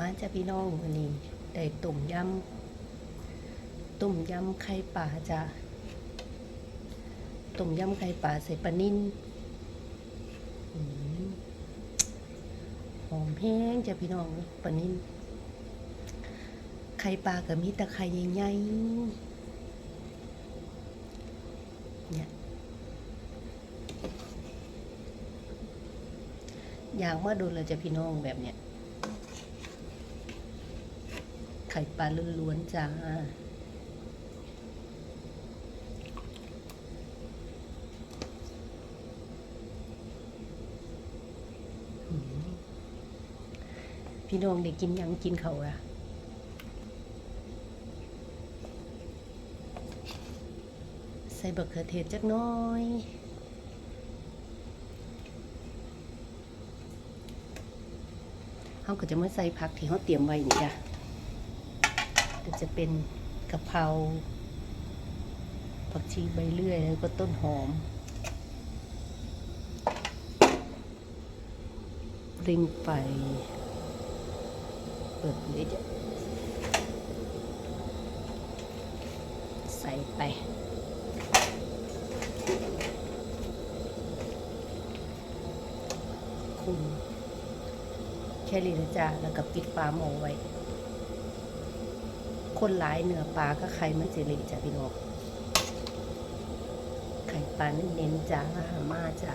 มาจ้ะพี่น้องวันนี้ได้ต้มยำต้มยำไข่ปลาจ้ะต้มยำไข่ปลาใส่ปลานิ่นหอมแห้งจ้ะพี่น้องปลานิ่นไข่ปลากับมีตะไคร่ใหญ่เนี่ยอยากมาดูเลยจะพี่น้องแบบเนี้ย ไข่ปลาล้วนๆจ้าพี่น้องได้กินยังกินเขาอะใส่บักเขือเทศจักน้อยเขาก็จะมาใส่ผักที่เขาเตรียมไว้นี่จ้ะ จะเป็นกะเพราผักชีใบเลื่อยแล้วก็ต้นหอมริงไฟเปิดเลยจ้ะใส่ไปคุณแค่นี้นะจ้าแล้วก็ปิดฝาหมอไว้ คนหลายเนื้อปลาก็ไข่มันสิเละจ้ะพี่น้องไข่ปลาเน้นๆจ้ามาจ้า